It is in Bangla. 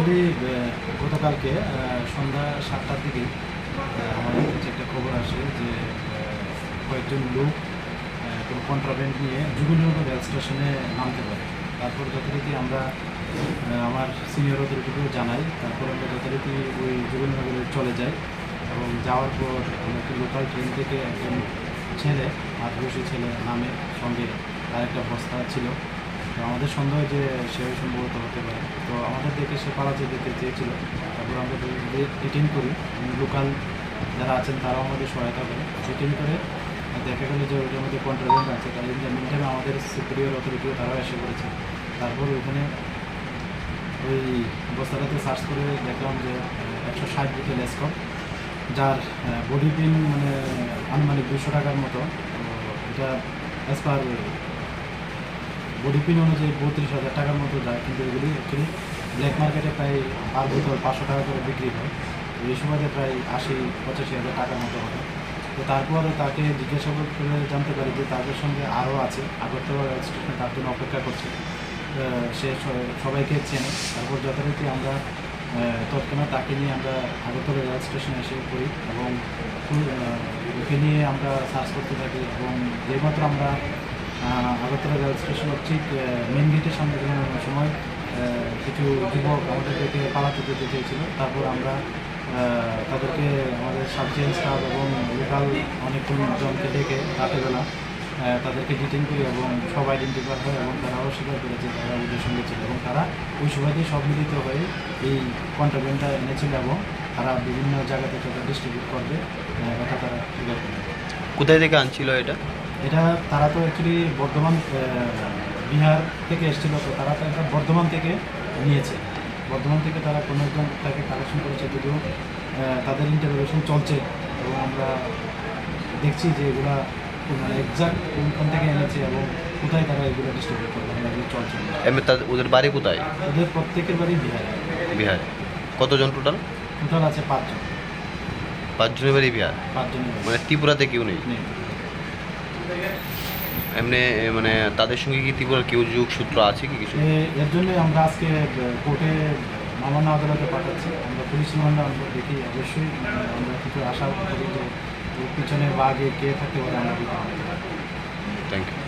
অ্যাকচুয়ালি গতকালকে সন্ধ্যা সাতটার দিকে আমাদের কাছে একটা খবর আসে যে কয়েকজন লোক কোনো কন্ট্রাভেন্ট নিয়ে যুগলনগর রেল স্টেশনে নামতে পারে। তারপর যথারীতি আমরা আমার সিনিয়র অথরিটিকেও জানাই। তারপর আমরা যথারীতি ওই যুগলনগরে চলে যাই এবং যাওয়ার পর একটি লোকাল ট্রেন থেকে একজন ছেলে আদিবাসী ছেলে নামে সঙ্গে তার একটা বস্তা ছিল। তো আমাদের সন্দেহ যে সে সম্ভবত হতে পারে। তো আমাদের দেখে সে পালাতে যেতে চেয়েছিল তারপর আমরা ডিটেন করি লোকাল যারা আছেন তারাও আমাদের সহায়তা করে। ডিটেন করে দেখা গেলো যে ওইটার মধ্যে কন্ট্রোল আছে তাই জন্য মিনটাইমে আমাদের সুপিরিয়র অথরিটিও তারাও এসে পড়েছে। তারপর ওখানে ওই বস্তাটাতে সার্চ করে দেখলাম যে একশো ষাট বুথে লেসকপ যার বডি পিন মানে আনুমানিক দুশো টাকার মতো। এটা অ্যাজ পার বডি পিন অনুযায়ী বত্রিশ হাজার টাকার মতো যায় কিন্তু এগুলি অ্যাকচুয়ালি ব্ল্যাক মার্কেটে প্রায় পার বোতল পাঁচশো টাকা করে বিক্রি হয়। এই সময়তে প্রায় আশি, পঁচাশি হাজার টাকার মতো হবে। তো তারপর তাকে জিজ্ঞাসা করে জানতে পারি যে তাদের সঙ্গে আরও আছে, আগরতলা রেল স্টেশনে তার জন্য অপেক্ষা করছে। সে সবাইকে চেনে। তারপর যথারীতি আমরা তৎক্ষণাৎ তাকে নিয়ে আমরা আগরতলা রেল স্টেশনে এসে পড়ি এবং ওকে নিয়ে আমরা সার্চ করতে থাকি এবং যেইমাত্র আমরা আগরতলা রেল স্টেশনের ঠিক মেন গেটের সামনে বেরোনোর সময় কিছু যুবক আমাদেরকে পালাতে যেতে চেয়েছিল। তারপর আমরা তাদেরকে আমাদের সাবজেন্ট স্টাফ এবং লোকাল অনেকজন জনকে ডেকে রাতেবেলা তাদেরকে ডিটেন করি এবং সব আইডেন্টিফাই হয় এবং তারা অস্বীকার করেছে তারা ওদের সঙ্গে ছিল এবং তারা ওই সময়তেই সব মিলিত হয়ে এই কন্ট্রাবেন্টটা এনেছিল এবং তারা বিভিন্ন জায়গাতে থেকে ডিস্ট্রিবিউট করবে এটা তারা স্বীকার কোথায় থেকে আনছিল এটা? এটা তারা তো অ্যাকচুয়ালি বর্ধমান বিহার থেকে এসেছিল তো তারা তো এটা বর্ধমান থেকে নিয়েছে। বর্ধমান থেকে তারা কোনো একজন তাকে কালেকশন করেছে যদিও তাদের ইন্টারভিউশন চলছে। এবং আমরা দেখছি যে এগুলা মানে এক্সাক্ট কোন থেকে এনেছে এবং কোথায় তারা এগুলো ডিস্ট্রিবিউট করবে মানে এগুলো চলছে। এমনি তাদের ওদের বাড়ি কোথায়? ওদের প্রত্যেকের বাড়ি বিহারে। বিহারে। কতজন টোটাল টোটাল আছে পাঁচজন। পাঁচজনের বাড়ি বিহার? পাঁচজনের মানে ত্রিপুরাতে কেউ নেই। এমনি মানে তাদের সঙ্গে কি ত্রিপুরার কেউ যোগ সূত্র আছে কি কিছু? এর জন্যই আমরা আজকে কোর্টে মামলা আদালতে পাঠাচ্ছি। আমরা পুলিশ মামলা আমরা দেখি অবশ্যই। আমরা কিছু আশা করি যে পিছনে বা আগে কে থাকতে পারে আমরা থ্যাংক ইউ